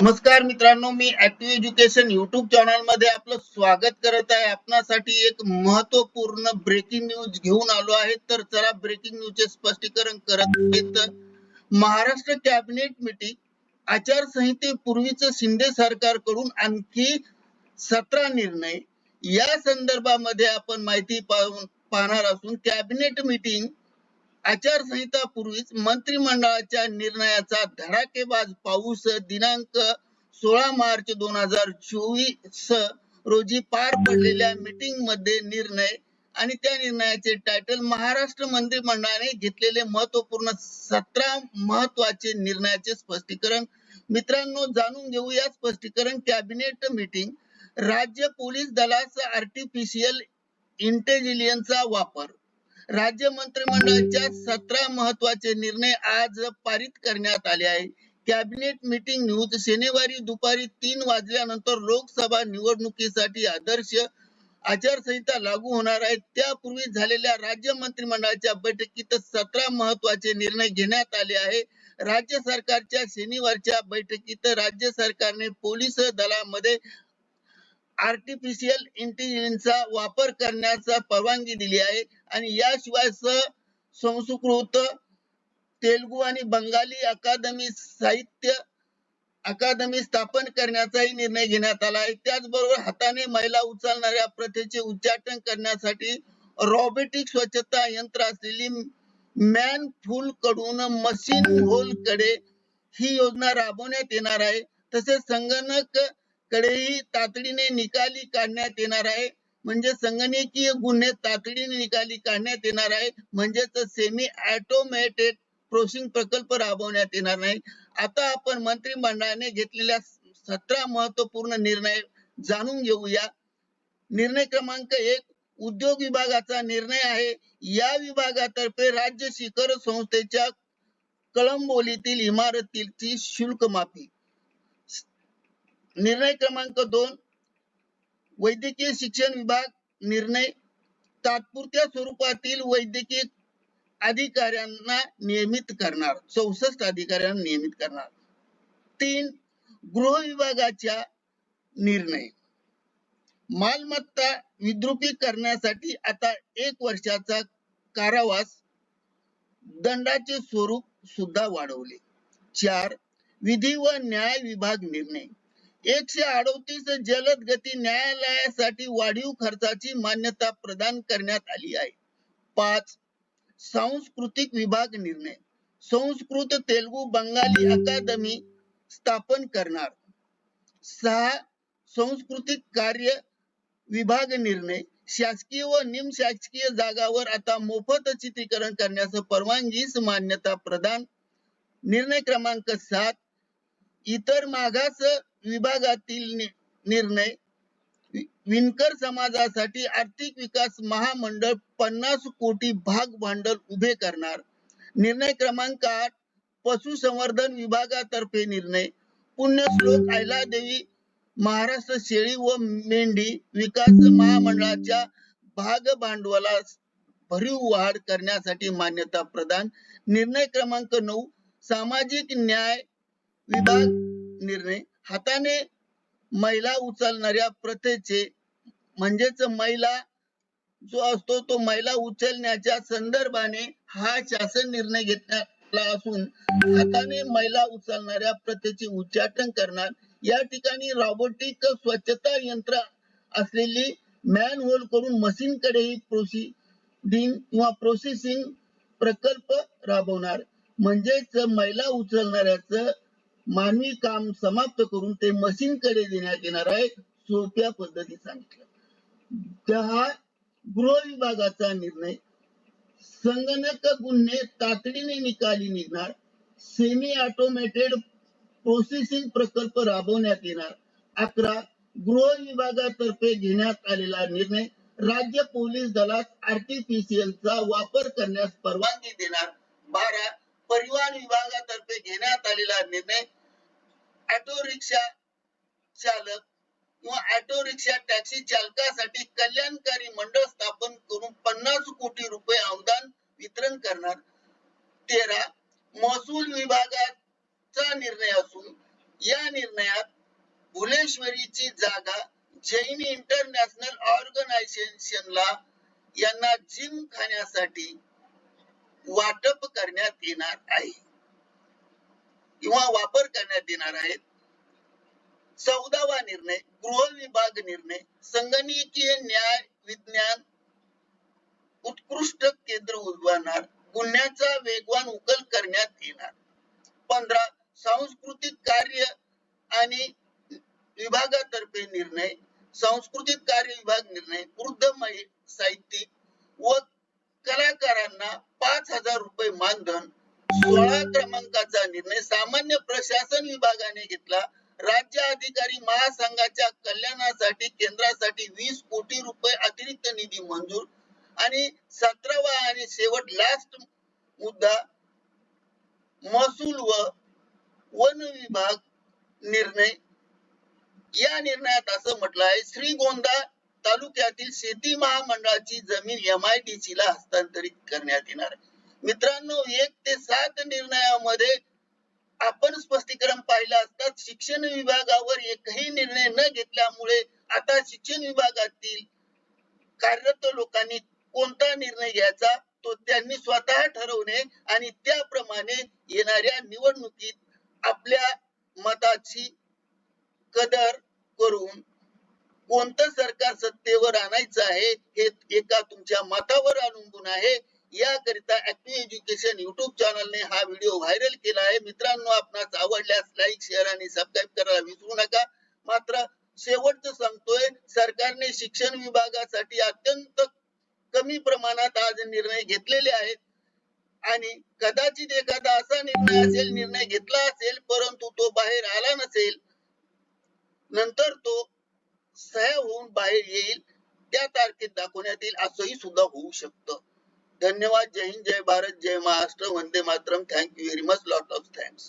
नमस्कार मित्रांनो मी ऍक्टिव्ह एज्युकेशन युट्यूब चॅनलमध्ये आपलं स्वागत करत आहे. आपणासाठी एक महत्त्वपूर्ण ब्रेकिंग न्यूज घेऊन आलो आहे. तर चला ब्रेकिंग न्यूजचे स्पष्टीकरण करत आहे. तर महाराष्ट्र कॅबिनेट मिटिंग आचारसंहितेपूर्वीच शिंदे सरकारकडून आणखी सतरा निर्णय या संदर्भामध्ये आपण माहिती पाहून पाहणार असून कॅबिनेट मिटिंग आचारसंहिता पूर्वीच मंत्रिमंडळाच्या निर्णयाचा धडाकेबाज पाऊस दिनांक सोळा मार्च दोन हजार चोवीस रोजी पार पडलेल्या मीटिंगमध्ये निर्णय आणि त्या निर्णयाचे टायटल महाराष्ट्र मंत्रिमंडळाने घेतलेले महत्त्वपूर्ण सतरा महत्त्वाचे निर्णयाचे स्पष्टीकरण. मित्रांनो जाणून घेऊ या स्पष्टीकरण. कॅबिनेट मीटिंग राज्य पोलीस दलास आर्टिफिशियल इंटेलिजन्सचा वापर. राज्य मंत्रिमंडळाच्या सतरा महत्त्वाचे निर्णय आज पारित करण्यात आले आहे. कॅबिनेट मीटिंग न्यूज शनिवारी दुपारी तीन वाजल्यानंतर लोकसभा निवडणुकीसाठी आदर्श आचारसंहिता लागू होणार आहे. त्यापूर्वी झालेल्या राज्य मंत्रिमंडळाच्या बैठकीत सतरा महत्त्वाचे निर्णय घेण्यात आले आहे. राज्य सरकारच्या शनिवारच्या बैठकीत राज्य सरकारने पोलीस दलामध्ये आर्टिफिशियल इंटेलिजन्सचा वापर करण्याचा परवानगी दिली आहे. आणि याशिवाय संस्कृत तेलुगू आणि बंगाली अकादमी साहित्य अकादमी स्थापन करण्याचाही निर्णय घेण्यात आला आहे. त्याचबरोबर हाताने महिला उचलणाऱ्या प्रथेचे उच्चाटन करण्यासाठी रॉबोटिक स्वच्छता यंत्र असलेली मॅन फुलकडून मशीन होलकडे ही योजना राबवण्यात येणार आहे. तसेच संगणक कडेही तातडीने निकाली काढण्यात येणार आहे. म्हणजे संगणकीय गुन्हे तातडीने निकाली काढण्यात येणार आहे. म्हणजेच सेमी ऑटोमॅटेड प्रोसिंग प्रकल्प राबवण्यात येणार नाही. आता आपण मंत्रिमंडळाने घेतलेल्या सतरा महत्त्वपूर्ण निर्णय जाणून घेऊया. निर्णय क्रमांक एक उद्योग विभागाचा निर्णय आहे. या विभागातर्फे राज्य शिखर संस्थेच्या कळंबोलीतील इमारतीची शुल्क माफी निर्णय क्रमांक दोन वैद्यकीय शिक्षण विभाग निर्णय तात्पुरत्या स्वरूपातील वैद्यकीय अधिकाऱ्यांना नियमित करणार चौसष्ट अधिकाऱ्यांना नियमित करणार. तीन गृह विभागाच्या निर्णय. मालमत्ता विद्रुपी करण्यासाठी आता एक वर्षाचा कारावास दंडाचे स्वरूप सुद्धा वाढवले. चार विधी व न्याय विभाग निर्णय. एकशे अडोतीस जलद गती न्यायालयासाठी वाढीव खर्चाची मान्यता प्रदान करण्यात आली आहे. पाच सांस्कृतिक विभाग निर्णय. संस्कृत तेलगू बंगाली अकादमी स्थापन करणार. सहा सांस्कृतिक कार्य विभाग निर्णय. शासकीय व निमशासकीय जागावर आता मोफत चित्रीकरण करण्यास परवानगीस मान्यता प्रदान. निर्णय क्रमांक सात इतर मागास विभागातील निर्णय विणकर समाजासाठी आर्थिक विकास महामंडळ पन्नास कोटी भाग भांडवल उभे करणार. निर्णय क्रमांक आठ पशुसंवर्धन विभागातर्फे निर्णय. पुण्यश्लोक अहिल्यादेवी महाराष्ट्र शेळी व मेंढी विकास महामंडळाच्या भाग भांडवलास भरीव वाढ करण्यासाठी मान्यता प्रदान. निर्णय क्रमांक नऊ सामाजिक न्याय विभाग निर्णय. हाताने महिला उचलणाऱ्या प्रथेचे म्हणजेच महिला जो असतो तो महिला उचलण्याच्या संदर्भाने हा शासन निर्णय घेतला असून हाताने महिला उचलणाऱ्या प्रथेचे उच्चाटन करणार. या ठिकाणी रॉबोटिक स्वच्छता यंत्र असलेली मॅन होल करून मशीन कडेही प्रोसिडिंग किंवा प्रोसेसिंग प्रकल्प राबवणार. म्हणजेच महिला उचलणाऱ्याच मानवी काम समाप्त करून ते मशीन कडे देण्यात येणार आहे सोप्या पद्धती सांगितलं. दहा गृह विभागाचा निर्णय संगणक गुन्हे तातडीने निकाली निघणार सेमी ऑटोमेटेड प्रोसेसिंग प्रकल्प राबवण्यात येणार अकरा गृह विभागातर्फे घेण्यात आलेला निर्णय राज्य पोलीस दलात आर्टिफिशियलचा वापर करण्यास परवानगी देणार बारा परिवहन विभागातर्फे घेण्यात आलेला निर्णय रिक्षा चालक किंवा ऑटो रिक्षा टॅक्सी चालकासाठी कल्याणकारी मंडळ स्थापन करून पन्नास कोटी रुपये अनुदान वितरण करणार. तेरा महसूल विभागाचा निर्णय असून या निर्णयात भुलेश्वरीची जागा जैन इंटरनॅशनल ऑर्गनायझेशनला यांना जिम खाण्यासाठी वाटप करण्यात येणार आहे. किंवा वापर करण्यात येणार आहेत. चौदावा निर्णय गृह विभाग निर्णय संगणकीय न्याय विज्ञान उत्कृष्ट केंद्र उद्भवणार गुन्ह्याचा वेगवान उकल करण्यात येणार. पंधरा सांस्कृतिक कार्य आणि विभागातर्फे निर्णय सांस्कृतिक कार्य विभाग निर्णय वृद्ध महि- साहित्यिक व कलाकारांना पाच हजार रुपये मानधन सोळा क्रमांकाचा निर्णय सामान्य प्रशासन विभागाने घेतला राज्य अधिकारी महासंघाच्या कल्याणासाठी केंद्रासाठी वीस कोटी रुपये अतिरिक्त निधी मंजूर आणि सतरावा आणि शेवट लास्ट मुद्दा महसूल व वन विभाग निर्णय या निर्णयात असं म्हटलं आहे श्रीगोंदा तालुक्यातील शेती महामंडळाची जमीन एम आय डी सी ला हस्तांतरित करण्यात येणार आहे. मित्रांनो एक ते सात निर्णयामध्ये आपण स्पष्टीकरण पाहिलं असता शिक्षण विभागावर एकही निर्णय न घेतल्यामुळे आता शिक्षण विभागातील कार्यरत लोकांनी कोणता निर्णय घ्यायचा तो त्यांनी स्वतः ठरवणे आणि त्याप्रमाणे येणाऱ्या निवडणुकीत आपल्या मताची कदर करून कोणतं सरकार सत्तेवर आणायचं आहे हे एका तुमच्या मतावर अवलंबून आहे. याकरिता ऍक्टिव्ह एज्युकेशन युट्यूब चॅनलने हा व्हिडिओ व्हायरल केला आहे. मित्रांनो आपणास आवडल्यास लाईक शेअर आणि सबस्क्राईब करायला विसरू नका. मात्र शेवटचं सांगतोय सरकारने शिक्षण विभागासाठी अत्यंत कमी प्रमाणात आज निर्णय घेतलेले आहेत. आणि कदाचित एखादा असा निर्णय असेल निर्णय घेतला असेल परंतु तो बाहेर आला नसेल नंतर तो सह्या होऊन बाहेर येईल त्या तारखेत दाखवण्यात येईल असंही सुद्धा होऊ शकतं. धन्यवाद जय हिंद जय भारत जय महाराष्ट्र वंदे Mataram. Thank you very much lot of thanks